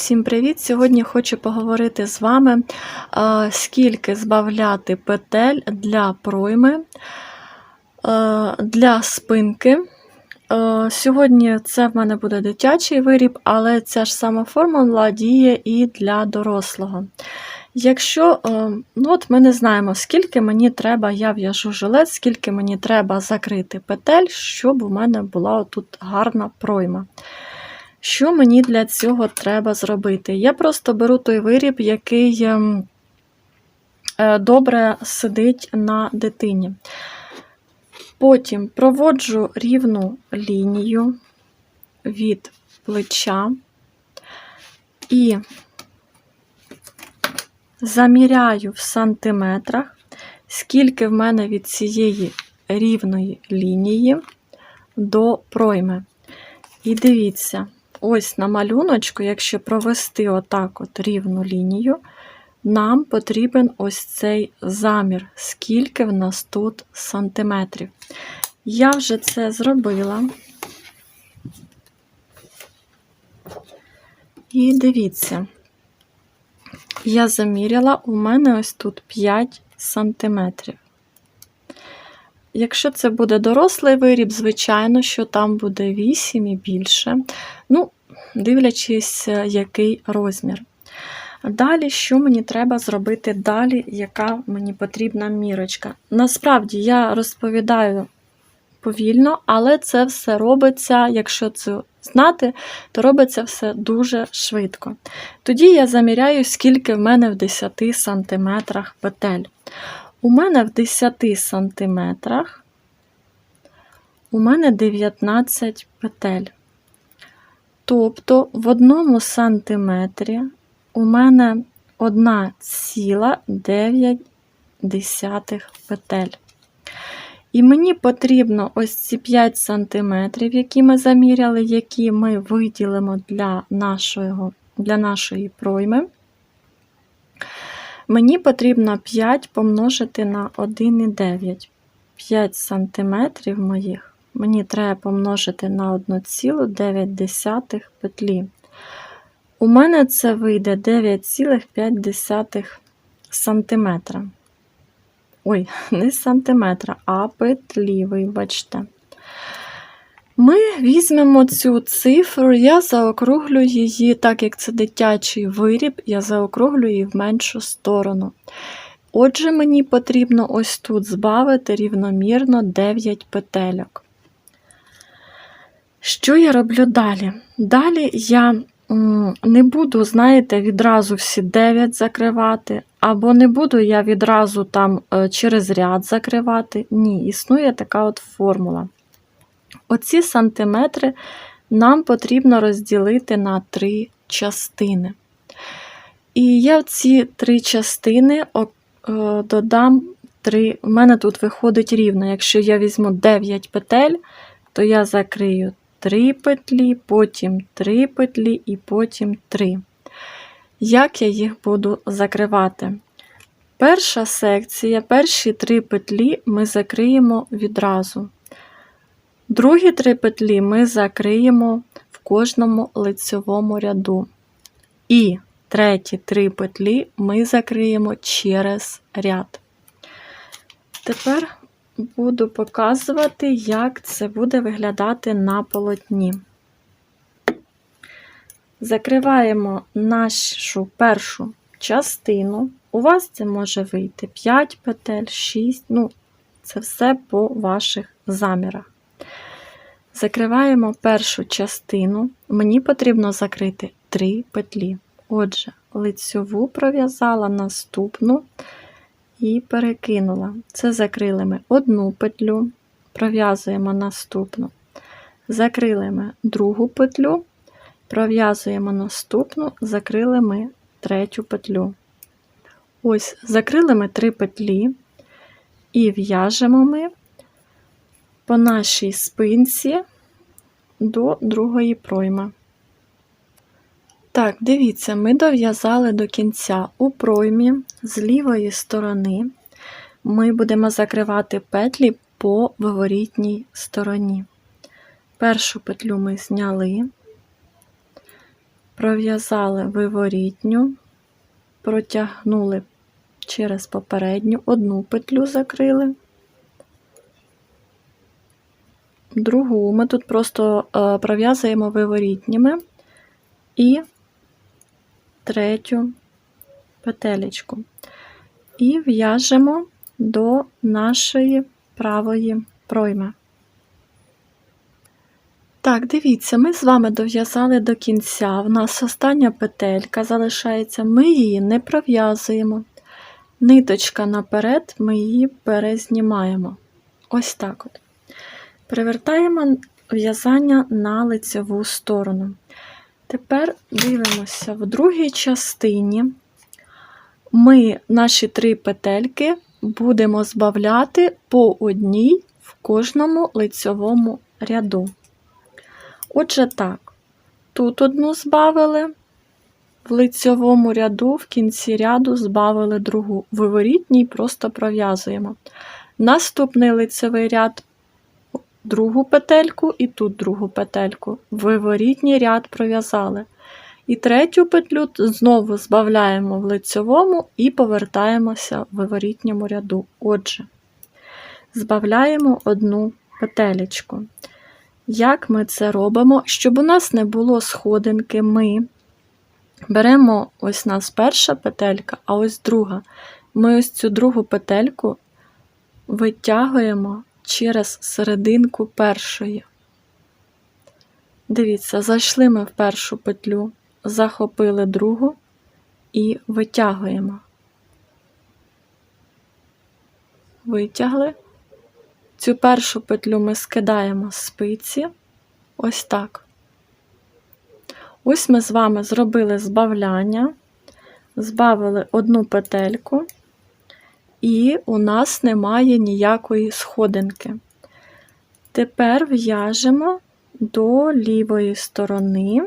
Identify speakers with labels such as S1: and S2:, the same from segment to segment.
S1: Всім привіт! Сьогодні хочу поговорити з вами, е, скільки збавляти петель для пройми, е, для спинки. Е, Сьогодні це в мене буде дитячий виріб, але ця ж сама формула діє і для дорослого. Якщо ну от ми не знаємо, скільки мені треба, я в'яжу жилет, скільки мені треба закрити петель, щоб у мене була тут гарна пройма. Що мені для цього треба зробити? Я просто беру той виріб, який ем, е, добре сидить на дитині. Потім проводжу рівну лінію від плеча і заміряю в сантиметрах, скільки в мене від цієї рівної лінії до пройми. І дивіться, ось на малюночку, якщо провести отак от рівну лінію, нам потрібен ось цей замір, скільки в нас тут сантиметрів. Я вже це зробила. І дивіться, я заміряла, у мене ось тут 5 сантиметрів. Якщо це буде дорослий виріб, звичайно, що там буде 8 і більше. Ну, дивлячись, який розмір. Далі, що мені треба зробити далі, яка мені потрібна мірочка? Насправді, я розповідаю повільно, але це все робиться, якщо це знати, то робиться все дуже швидко. Тоді я заміряю, скільки в мене в 10 см петель. У мене в 10 сантиметрах у мене 19 петель. Тобто в одному сантиметрі у мене 1,9 петель. І мені потрібно ось ці 5 сантиметрів, які ми заміряли, які ми виділимо для, нашого, для нашої пройми. Мені потрібно 5 помножити на 1,9. 5 сантиметрів моїх мені треба помножити на 1,9 петлі. У мене це вийде 9,5 сантиметра. Ой, не сантиметра, а петлі, вибачте. Ми візьмемо цю цифру, я заокруглю її, так як це дитячий виріб, я заокруглю її в меншу сторону. Отже, мені потрібно ось тут збавити рівномірно 9 петельок. Що я роблю далі? Далі я не буду, знаєте, відразу всі 9 закривати, або не буду я відразу там е, через ряд закривати. Ні, існує така от формула. Оці сантиметри нам потрібно розділити на три частини. І я в ці три частини е, додам 3, у мене тут виходить рівно. Якщо я візьму 9 петель, то я закрию 3 петлі, потім 3 петлі і потім 3. Як я їх буду закривати? Перша секція, перші 3 петлі ми закриємо відразу. Другі 3 петлі ми закриємо в кожному лицьовому ряду. І треті 3 петлі ми закриємо через ряд. Тепер буду показувати, як це буде виглядати на полотні. Закриваємо нашу першу частину. У вас це може вийти 5 петель, 6, ну, це все по ваших замірах. Закриваємо першу частину, мені потрібно закрити 3 петлі. Отже, лицьову пров'язала наступну і перекинула. Це закрили ми одну петлю, пров'язуємо наступну, закрили ми другу петлю, пров'язуємо наступну, закрили ми третю петлю. Ось, закрили ми три петлі і в'яжемо ми по нашій спинці до другої пройми. Так, дивіться, ми дов'язали до кінця у проймі з лівої сторони ми будемо закривати петлі по виворітній стороні. Першу петлю ми зняли, пров'язали виворітню, протягнули через попередню, одну петлю закрили. Другу ми тут просто е, пров'язуємо виворітніми і третю петелечку. І в'яжемо до нашої правої пройми. Так, дивіться, ми з вами дов'язали до кінця. В нас остання петелька залишається, ми її не пров'язуємо. Ниточка наперед, ми її перезнімаємо. Ось так от. Привертаємо в'язання на лицеву сторону. Тепер дивимося в другій частині. Ми наші три петельки будемо збавляти по одній в кожному лицьовому ряду. Отже, так, тут одну збавили, в лицьовому ряду, в кінці ряду збавили другу. Виворітній просто пров'язуємо. Наступний лицевий ряд другу петельку і тут другу петельку. Виворітній ряд пров'язали. І третю петлю знову збавляємо в лицьовому і повертаємося в виворітньому ряду. Отже, збавляємо одну петелечку. Як ми це робимо? Щоб у нас не було сходинки, ми беремо ось у нас перша петелька, а ось друга. Ми ось цю другу петельку витягуємо через серединку першої. Дивіться, зайшли ми в першу петлю, захопили другу і витягуємо. Витягли. Цю першу петлю ми скидаємо з спиці. Ось так. Ось ми з вами зробили збавляння, збавили одну петельку, і у нас немає ніякої сходинки. Тепер в'яжемо до лівої сторони.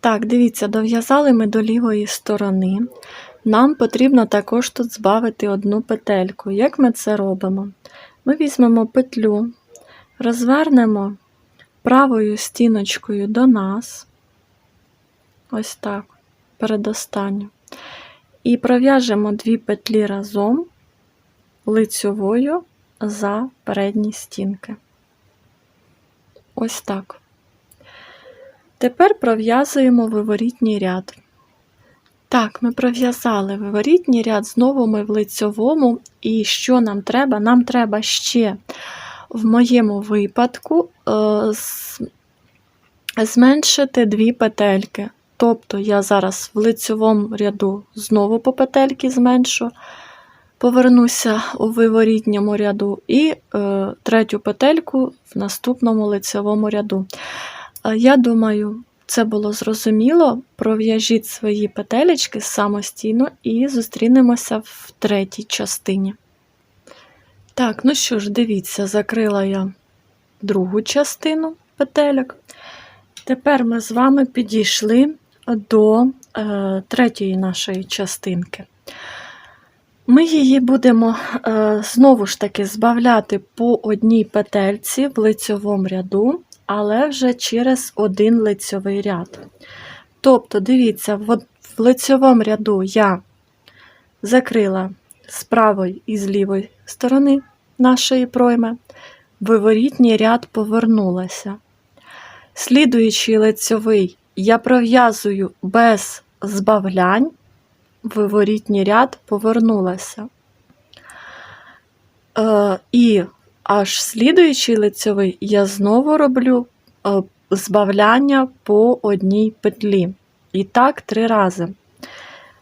S1: Так, дивіться, дов'язали ми до лівої сторони. Нам потрібно також тут збавити одну петельку. Як ми це робимо? Ми візьмемо петлю, розвернемо правою стіночкою до нас, ось так, передостанню, і пров'яжемо дві петлі разом лицьовою за передні стінки. Ось так. Тепер пров'язуємо виворітній ряд. Так, ми пров'язали виворітній ряд, знову ми в лицьовому. І що нам треба? Нам треба ще, в моєму випадку, е, зменшити дві петельки. Тобто я зараз в лицьовому ряду знову по петельки зменшу, повернуся у виворітньому ряду і е, третю петельку в наступному лицьовому ряду. Е, я думаю, це було зрозуміло. Пров'яжіть свої петелечки самостійно і зустрінемося в третій частині. Так, ну що ж, дивіться, закрила я другу частину петельок. Тепер ми з вами підійшли до е, третьої нашої частинки. Ми її будемо е, знову ж таки збавляти по одній петельці в лицьовому ряду але вже через один лицьовий ряд. Тобто, дивіться, в лицьовому ряду я закрила з правої і з лівої сторони нашої пройми, виворітній ряд повернулася. Слідуючий лицьовий я пров'язую без збавлянь, виворітній ряд повернулася. Е, І аж слідуючий лицьовий я знову роблю е, збавляння по одній петлі. І так три рази.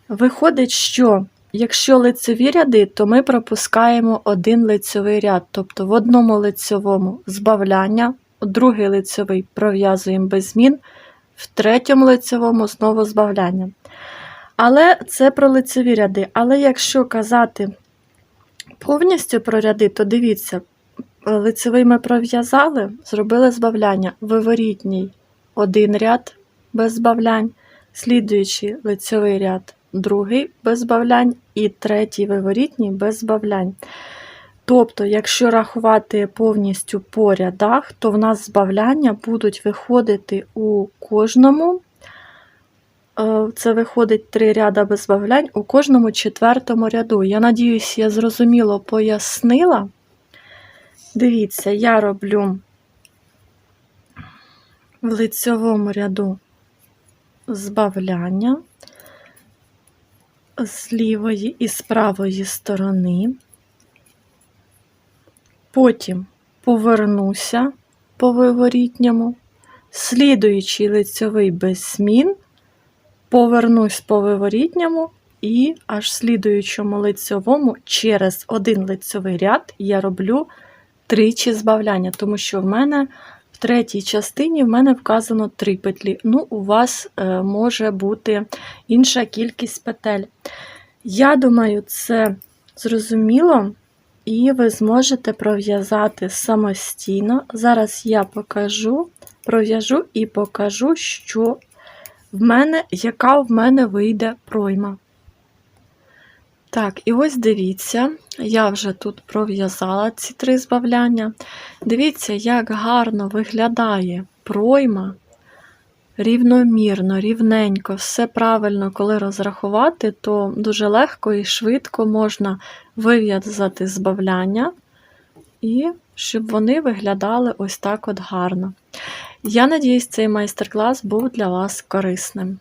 S1: Виходить, що якщо лицеві ряди, то ми пропускаємо один лицьовий ряд, тобто в одному лицьовому збавляння, другий лицьовий пров'язуємо без змін, в третьому лицьовому знову збавляння. Але це про лицеві ряди. Але якщо казати повністю про ряди, то дивіться, лицевий ми пров'язали, зробили збавляння. Виворітній один ряд без збавлянь, слідуючий лицевий ряд, другий без збавлянь і третій виворітній без збавлянь. Тобто, якщо рахувати повністю по рядах, то в нас збавляння будуть виходити у кожному, е, це виходить три ряда без збавлянь, у кожному четвертому ряду. Я надіюсь, я зрозуміло пояснила. Дивіться, я роблю в лицьовому ряду збавляння з лівої і з правої сторони. Потім повернуся по виворітньому, слідуючий лицьовий без змін, повернусь по виворітньому і аж слідуючому лицьовому через один лицьовий ряд я роблю тричі збавляння, тому що в мене в третій частині в мене вказано три петлі. Ну, у вас е, може бути інша кількість петель. Я думаю, це зрозуміло, і ви зможете пров'язати самостійно. Зараз я покажу, пров'яжу і покажу, що в мене, яка в мене вийде пройма. Так, і ось дивіться, я вже тут пров'язала ці три збавляння. Дивіться, як гарно виглядає пройма. Рівномірно, рівненько, все правильно, коли розрахувати, то дуже легко і швидко можна вив'язати збавляння, і щоб вони виглядали ось так от гарно. Я надіюсь, цей майстер-клас був для вас корисним.